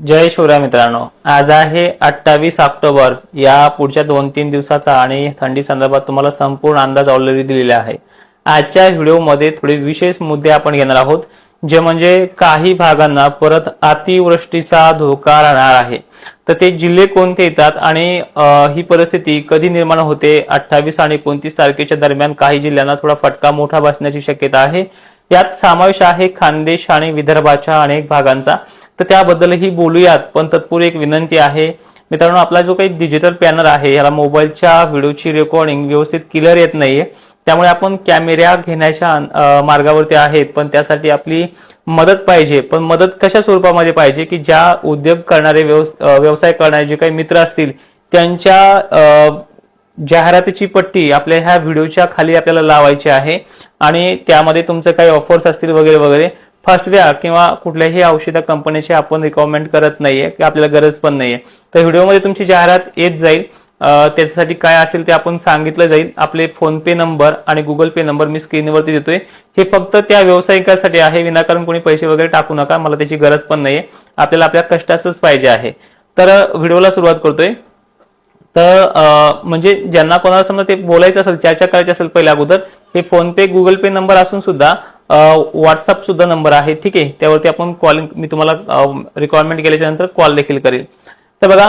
जय शिवराय मित्रांनो. आज आहे अठ्ठावीस ऑक्टोबर. या पुढच्या दोन तीन दिवसाचा आणि थंडी संदर्भात तुम्हाला संपूर्ण अंदाज ऑलरेडी दिलेला आहे. आजच्या व्हिडिओमध्ये थोडे विशेष मुद्दे आपण घेणार आहोत जे म्हणजे काही भागांना परत अतिवृष्टीचा धोका राहणार आहे. तर ते जिल्हे कोणते येतात आणि ही परिस्थिती कधी निर्माण होते? अठ्ठावीस आणि एकोणतीस तारखेच्या दरम्यान काही जिल्ह्यांना थोडा फटका मोठा बसण्याची शक्यता आहे. यात समावेश आहे खानदेश आणि विदर्भाच्या अनेक भागांचा. तर त्याबद्दलही बोलूयात. पण तत्पूर्वी एक विनंती आहे. मित्रांनो आपला जो काही डिजिटल पॅनल आहे याला मोबाईलच्या व्हिडिओची रेकॉर्डिंग व्यवस्थित क्लिअर येत नाहीये. त्यामुळे आपण कॅमेऱ्या घेण्याच्या मार्गावरती आहेत. पण त्यासाठी आपली मदत पाहिजे. पण मदत कशा स्वरूपामध्ये पाहिजे? की ज्या उद्योग करणारे व्यवस- व्यवसाय करणारे जे काही मित्र असतील त्यांच्या जाहिरातीची पट्टी आपल्या ह्या व्हिडिओच्या खाली आपल्याला लावायची आहे. आणि त्यामध्ये तुमचे काही ऑफर्स असतील वगैरे वगैरे फसव्या किंवा कुठल्याही औषध कंपनीची आपण रिकमेंड करत नाहीये की आपल्याला गरज पण नाहीये. तर व्हिडिओमध्ये तुमची जाहिरात येत जाईल. त्याच्यासाठी काय असेल ते आपण सांगितलं जाईल. आपले फोन पे नंबर आणि गुगल पे नंबर मी स्क्रीनवरती देतोय. हे फक्त त्या व्यावसायिकासाठी आहे विनाकारण कोणी पैसे वगैरे टाकू नका मला त्याची गरज पण नाहीये. आपल्याला आपल्या कष्टाचंच पाहिजे आहे. तर व्हिडिओला सुरुवात करतोय. तर म्हणजे ज्यांना कोणाला समजा ते बोलायचं असेल चर्चा करायची असेल पहिल्या अगोदर हे PhonePe Google Pay number असून सुद्धा व्हॉट्सअप सुद्धा नंबर आहे ठीक आहे? त्यावरती आपण कॉलिंग मी तुम्हाला रिक्वायरमेंट केल्याच्यानंतर कॉल देखील करेल. तर बघा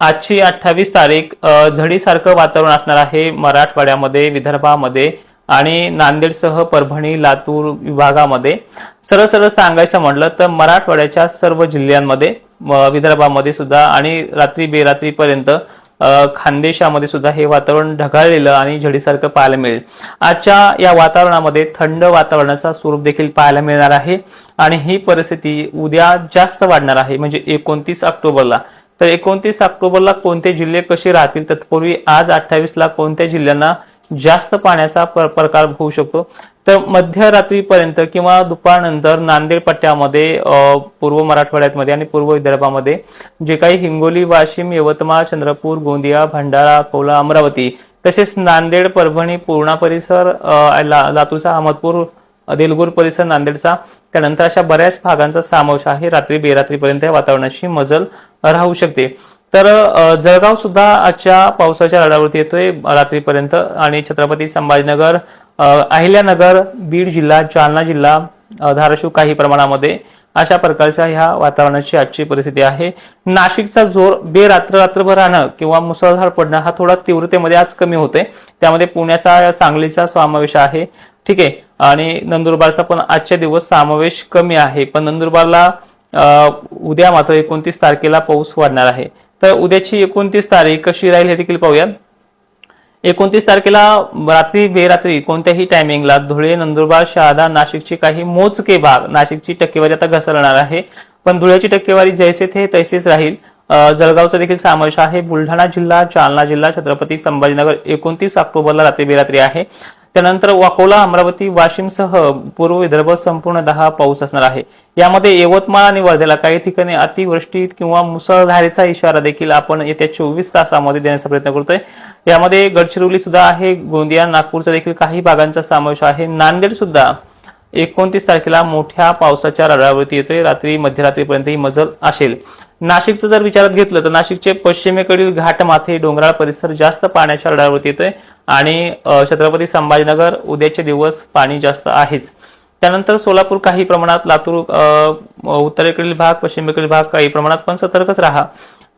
आजची अठ्ठावीस तारीख झडीसारखं वातावरण असणार आहे मराठवाड्यामध्ये विदर्भामध्ये आणि नांदेडसह परभणी लातूर विभागामध्ये. सरळ सरळ सांगायचं म्हटलं तर मराठवाड्याच्या सर्व जिल्ह्यांमध्ये विदर्भामध्ये सुद्धा आणि रात्री बेरात्रीपर्यंत खानदेशामध्ये सुद्धा हे वातावरण ढगाळलेलं आणि झडीसारखं पाहायला मिळेल. आजच्या या वातावरणामध्ये थंड वातावरणाचा स्वरूप देखील पाहायला मिळणार आहे आणि ही परिस्थिती उद्या जास्त वाढणार आहे म्हणजे एकोणतीस ऑक्टोबरला. तर एकोणतीस ऑक्टोबरला कोणते जिल्हे कसे राहतील? तत्पूर्वी आज अठ्ठावीसला कोणत्या जिल्ह्यांना जास्त पाण्याचा प्रकार होऊ शकतो? तर मध्यरात्रीपर्यंत किंवा दुपारनंतर नांदेड पट्ट्यामध्ये पूर्व मराठवाड्यामध्ये आणि पूर्व विदर्भामध्ये जे काही हिंगोली वाशिम यवतमाळ चंद्रपूर गोंदिया भंडारा अकोला अमरावती तसेच नांदेड परभणी पूर्णा परिसर लातूरचा अहमदपूर देलगूर परिसर नांदेडचा त्यानंतर अशा बऱ्याच भागांचा समावेश आहे. रात्री बेरात्रीपर्यंत या वातावरणाची मजल राहू शकते. तर जळगाव सुद्धा आजच्या पावसाच्या रडावरती येतोय. रात्रीपर्यंत आणि छत्रपती संभाजीनगर अहिल्यानगर बीड जिल्हा जालना जिल्हा धाराशिव काही प्रमाणामध्ये अशा प्रकारच्या ह्या वातावरणाची आजची परिस्थिती आहे. नाशिकचा जोर बेरात्र रात्रभर राहणं किंवा मुसळधार पडणं हा थोडा तीव्रतेमध्ये आज कमी होते त्यामध्ये पुण्याचा सांगलीचा समावेश आहे. ठीक आहे. आणि नंदुरबारचा पण आजच्या दिवस समावेश कमी आहे. पण नंदुरबारला उद्या मात्र एकोणतीस तारखेला पाऊस वाढणार आहे. तर उद्याची एकोणतीस तारीख कशी राहील हे देखील पाहूया एकोणतीस तारखेला रात्री बेरात्री कोणत्याही टायमिंगला धुळे नंदुरबार शहादा नाशिकचे काही मोजके भाग नाशिकची टक्केवारी आता घसरणार आहे. पण धुळ्याची टक्केवारी जैसे थे तैसेच राहील. जळगावचा देखील समावेश आहे बुलढाणा जिल्हा जालना जिल्हा छत्रपती संभाजीनगर एकोणतीस ऑक्टोबरला रात्री बेरात्री आहे. त्यानंतर वाकोला अमरावती वाशिमसह पूर्व विदर्भ संपूर्ण दहा पाऊस असणार आहे. यामध्ये यवतमाळ आणि वर्ध्याला काही ठिकाणी अतिवृष्टी किंवा मुसळधारेचा इशारा देखील आपण येत्या चोवीस तासामध्ये देण्याचा प्रयत्न करतोय. यामध्ये गडचिरोली सुद्धा आहे गोंदिया नागपूरचा देखील काही भागांचा समावेश आहे. नांदेड सुद्धा एकोणतीस तारखेला मोठ्या पावसाच्या रडावरती येतोय. रात्री मध्यरात्रीपर्यंत ही मजल असेल. नाशिकचं जर विचारात घेतलं तर नाशिकचे पश्चिमेकडील घाट माथे डोंगराळ परिसर जास्त पाण्याच्या रडावरती येतोय आणि छत्रपती संभाजीनगर उद्याचे दिवस पाणी जास्त आहेच. त्यानंतर सोलापूर काही प्रमाणात लातूर उत्तरेकडील भाग पश्चिमेकडील भाग काही प्रमाणात पण सतर्कच राहा.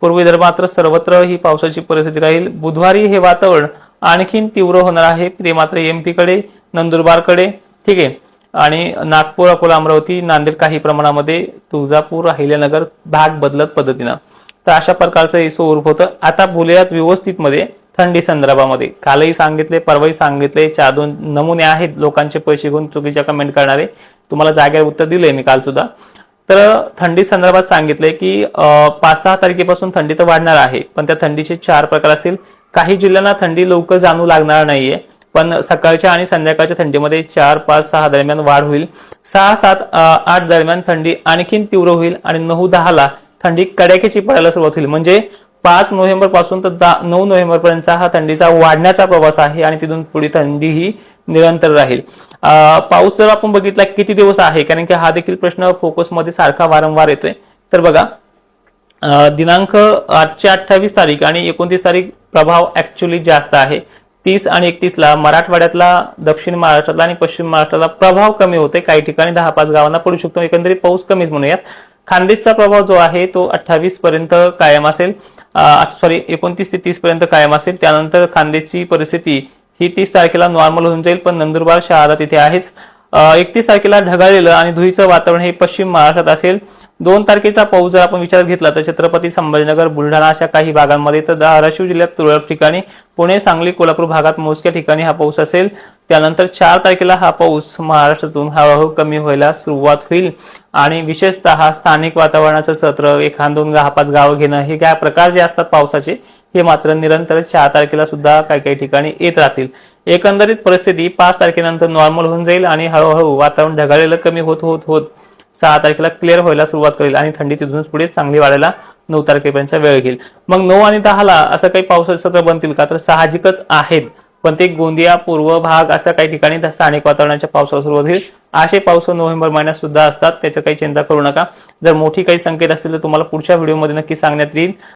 पूर्व विदर्भ मात्र सर्वत्र ही पावसाची परिस्थिती राहील. बुधवारी हे वातावरण आणखीन तीव्र होणार आहे. ते मात्र एमपीकडे नंदुरबारकडे. ठीक आहे. आणि नागपूर अकोला अमरावती नांदेड काही प्रमाणामध्ये तुळजापूर अहिल्यानगर भाग बदलत पद्धतीनं. तर अशा प्रकारचं हे स्वरूप होतं. आता बोलूयात व्यवस्थित मध्ये थंडी संदर्भामध्ये. कालही सांगितले परवाही सांगितले चार दोन नमुने आहेत लोकांचे पैसे घेऊन चुकीच्या कमेंट करणारे. तुम्हाला जागेवर उत्तर दिले मी काल सुद्धा. तर थंडी संदर्भात सांगितलंय की पाच सहा तारखेपासून थंडी तर वाढणार आहे पण त्या थंडीचे चार प्रकार असतील. काही जिल्ह्यांना थंडी लवकर जाणू लागणार नाहीये. पण सकाळच्या आणि संध्याकाळच्या थंडीमध्ये चार पाच सहा दरम्यान वाढ होईल. सहा सात आठ दरम्यान थंडी आणखीन तीव्र होईल आणि नऊ दहाला थंडी कडाक्याची पडायला सुरुवात होईल. म्हणजे पाच नोव्हेंबरपासून तर दहा नऊ नोव्हेंबर पर्यंतचा हा थंडीचा वाढण्याचा प्रवास आहे आणि तिथून पुढे थंडी ही निरंतर राहील. अं, पाऊस जर आपण बघितला किती दिवस आहे? कारण की हा देखील प्रश्न फोकसमध्ये सारखा वारंवार येतोय. तर बघा दिनांक आजच्या अठ्ठावीस तारीख आणि एकोणतीस तारीख प्रभाव ऍक्च्युली जास्त आहे. तीस आणि एकतीसला मराठवाड्यातला दक्षिण महाराष्ट्रातला आणि पश्चिम महाराष्ट्राला प्रभाव कमी होते काही ठिकाणी दहा पाच गावांना पडू शकतो. एकंदरीत पाऊस कमीच म्हणूयात. खानदेशचा प्रभाव जो आहे तो अठ्ठावीस पर्यंत कायम असेल. सॉरी एकोणतीस ते तीस पर्यंत कायम असेल. त्यानंतर खानदेशची परिस्थिती ही तीस तारखेला नॉर्मल होऊन जाईल पण नंदुरबार शहादा तिथे आहेच. एकतीस तारखेला ढगाळलेलं आणि धुळीचं वातावरण हे पश्चिम महाराष्ट्रात असेल. दोन तारखेचा पाऊस जर आपण विचार घेतला तर छत्रपती संभाजीनगर बुलढाणा अशा काही भागांमध्ये तर धाराशिव जिल्ह्यात तुरळक ठिकाणी पुणे सांगली कोल्हापूर भागात मोजक्या ठिकाणी हा पाऊस असेल. त्यानंतर चार तारखेला हा पाऊस महाराष्ट्रातून हळूहळू कमी व्हायला सुरुवात होईल. आणि विशेषतः स्थानिक वातावरणाचं सत्र एखाद दोन दहा पाच गावं घेणं हे काय प्रकार जे असतात पावसाचे हे मात्र निरंतर चार तारखेला सुद्धा काही काही ठिकाणी येत राहतील. एकंदरीत परिस्थिती पाच तारखेनंतर नॉर्मल होऊन जाईल आणि हळूहळू वातावरण ढगाळलेलं कमी होत होत होत. सहा तारखेला क्लिअर व्हायला सुरुवात करेल आणि थंडी तिथूनच पुढे चांगली वाढायला नऊ तारखेपर्यंत वेळ घेईल. मग नऊ आणि दहाला असं काही पावसाचे सत्र बनतील का? तर साहजिकच आहेत. पण ते गोंदिया पूर्व भाग अशा काही ठिकाणी स्थानिक वातावरणाच्या पावसाला सुरुवात होईल. असे पाऊस नोव्हेंबर महिन्यात सुद्धा असतात. त्याचं काही चिंता करू नका. जर मोठी काही संकेत असतील तर तुम्हाला पुढच्या व्हिडिओमध्ये नक्की सांगण्यात येईल.